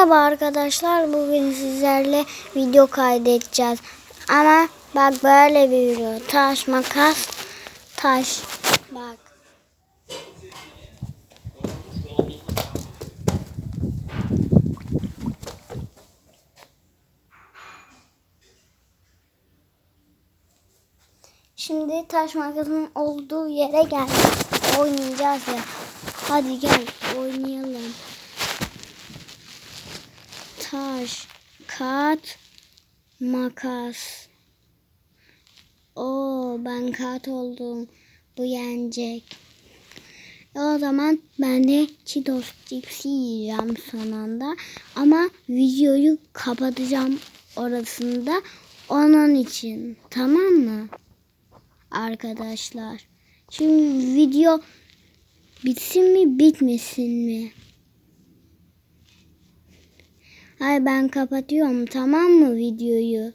Merhaba arkadaşlar. Bugün sizlerle video kaydedeceğiz. Ama bak böyle bir video. Taş, makas, taş. Bak. Şimdi taş makasın olduğu yere gel. Oynayacağız ya. Hadi gel oynayalım. Taş, kat, makas. Oo ben kat oldum. Bu yenecek. E o zaman ben de Cheetos cipsi yiyeceğim son anda. Ama videoyu kapatacağım orasında. Onun için. Tamam mı? Arkadaşlar. Şimdi video bitsin mi bitmesin mi? Hayır ben kapatıyorum tamam mı videoyu?